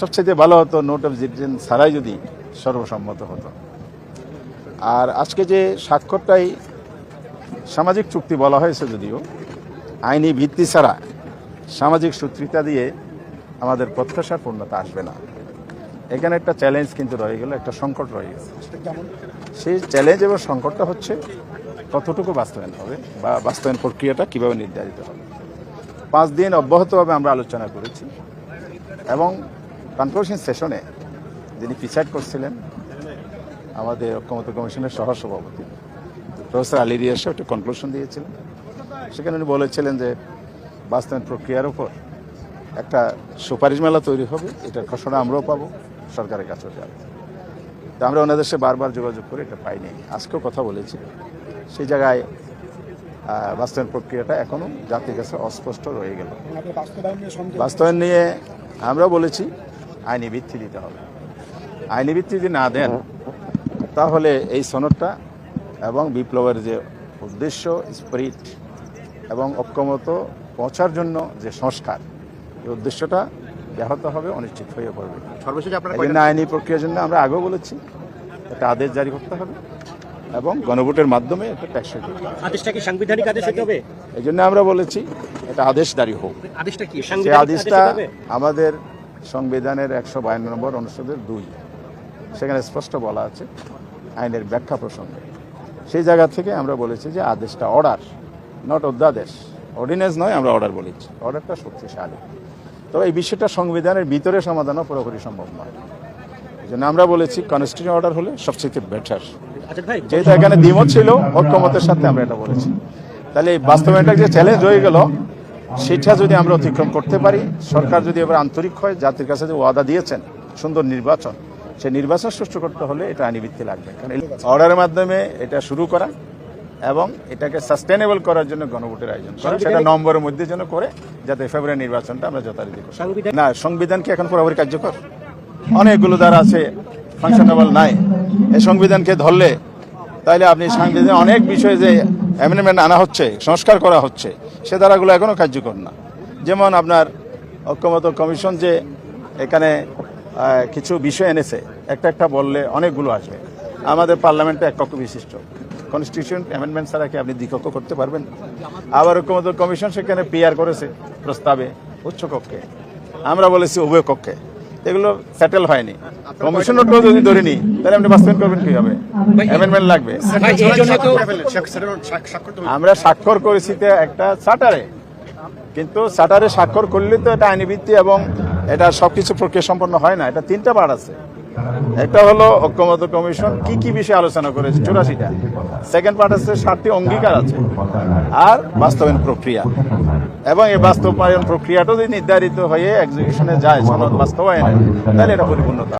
সবচেয়ে ভালো হতো নোট অফ ডিসিশন ছাড়াই যদি সর্বসম্মত হতো। আর আজকে যে স্বাক্ষরটাই সামাজিক চুক্তি বলা হয়েছে যদিও, আইনি ভিত্তি ছাড়া সামাজিক সূত্রিতা দিয়ে আমাদের প্রত্যাশার পূর্ণতা আসবে না। এখানে একটা চ্যালেঞ্জ কিন্তু রয়ে গেল, একটা সংকট রয়ে গেছে। সেই চ্যালেঞ্জ এবং সংকটটা হচ্ছে কতটুকু বাস্তবায়ন হবে বা বাস্তবায়ন প্রক্রিয়াটা কীভাবে নির্ধারিত হবে। পাঁচ দিন অব্যাহতভাবে আমরা আলোচনা করেছি এবং কনক্লুশন সেশনে যিনি প্রিসাইড করছিলেন আমাদের ঐক্যমত কমিশনের সহসভাপতি প্রফেসর আলী রিয়াসে একটা কনক্লুশন দিয়েছিলেন। সেখানে উনি বলেছিলেন যে বাস্তবায়ন প্রক্রিয়ার উপর একটা সুপারিশ মেলা তৈরি হবে এটার ঘোষণা আমরাও পাবো সরকারের কাছেও যাবে। তো আমরা ওনাদের সাথে বারবার যোগাযোগ করে এটা পাইনি। আজকেও কথা বলেছি। সেই জায়গায় বাস্তবায়ন প্রক্রিয়াটা এখনও জাতির কাছে অস্পষ্ট রয়ে গেল। বাস্তবায়ন নিয়ে সন্দেহ? বাস্তবায়ন নিয়ে আমরা বলেছি আইনি ভিত্তি দিতে হবে। আইনি ভিত্তি যদি না দেন তাহলে এই সনদটা এবং বিপ্লবের যে উদ্দেশ্য স্পিরিট এবং অক্ষমত পৌঁছার জন্য যে সংস্কার এই উদ্দেশ্যটা ব্যাহত হবে অনিশ্চিত হয়ে পড়বে। সর্বশেষ আপনারা আইনি প্রক্রিয়ার জন্য আমরা আগেও বলেছি একটা আদেশ জারি করতে হবে এবং গণভোটের মাধ্যমে একটা ট্যাক্স করতে হবে। আদেশটা কি সাংবিধানিক আদেশ হতে হবে? এই জন্য আমরা বলেছি এটা আদেশ জারি হোক। আদেশটা কি আদেশটা আমাদের সংবিধানের একশো বায়ান্ন নম্বর অনুচ্ছেদের দুই। সেখানে স্পষ্ট বলা আছে আইনের ব্যাখ্যা প্রসঙ্গে। সেই জায়গা থেকে আমরা বলেছি যে আদেশটা অর্ডার নট অধ্যাদেশ। অর্ডিনেন্স নয় আমরা অর্ডার বলেছি। অর্ডারটা শক্তিশালী। তবে এই বিষয়টা সংবিধানের ভিতরে সমাধানও পুরোপুরি সম্ভব নয়। এই জন্য আমরা বলেছি কনস্টিটিউশন অর্ডার হলে সবচেয়ে বেটার আচ্ছা যেহেতু এখানে দ্বিমত ছিল ঐক্যমতের সাথে আমরা এটা বলেছি। তাহলে এই বাস্তবায়নটা যে চ্যালেঞ্জ হয়ে গেল সেটা যদি আমরা অতিক্রম করতে পারি সরকার যদি এবার আন্তরিক হয় জাতির কাছে যে ওয়াদা দিয়েছেন সুন্দর নির্বাচন সেই নির্বাচন সুষ্ঠু করতে হলে এটা আইনিভিত্তি লাগবে। কারণ অর্ডারের মাধ্যমে এটা শুরু করা এবং এটাকে সাস্টেনেবল করার জন্য গণভোটের আয়োজন করা সেটা নম্বরের মধ্যে যেন করে যাতে ফেব্রুয়ারি নির্বাচনটা আমরা যথারীতি করি। না সংবিধান কি এখন পুরোপুরি কার্যকর? অনেকগুলো দ্বারা আছে ফাংশনেবল নাই। এই সংবিধানকে ধরলে তাইলে আপনি সংবিধানে অনেক বিষয়ে যে অ্যামেন্ডমেন্ট আনা হচ্ছে সংস্কার করা হচ্ছে সে ধারাগুলো এখনও কার্যকর না। যেমন আপনার ঐক্যমত কমিশন যে এখানে কিছু বিষয় এনেছে, একটা একটা বললে অনেকগুলো আসবে। আমাদের পার্লামেন্টে এক কক্ষ বিশিষ্ট। কনস্টিটিউশন অ্যামেন্ডমেন্ট ছাড়া কি আপনি দ্বিকক্ষ করতে পারবেন? আবার ঐক্যমত কমিশন সেখানে পিআর করেছে প্রস্তাবে উচ্চকক্ষে আমরা বলেছি উভয় কক্ষে। এগুলো সেটেল হয়নি। কমিশনারটাও যদি ধরে নিই তাহলে আপনি বাস্তবায়ন করবেন কীভাবে? অ্যামেন্ডমেন্ট লাগবে। আমরা স্বাক্ষর করেছি একটা চার্টারে কিন্তু চার্টারে স্বাক্ষর করলে তো এটা আইনিবৃত্তি এবং এটা সবকিছু প্রক্রিয়া সম্পন্ন হয় না। এটা তিনটা পার্ট আছে। একটা হলো ঐক্যমত কমিশন। কি কি বিষয়ে আলোচনা করেছে? চুরাশিটা। সেকেন্ড পার্ট আছে, সাতটি অঙ্গীকার আছে। আর বাস্তবায়ন প্রক্রিয়া। এবং এই বাস্তবায়ন প্রক্রিয়াটা যদি নির্ধারিত হয়ে এক্সিকিউশনে যায়, সনদ বাস্তবায়নে, তাহলে এটা পরিপূর্ণতা।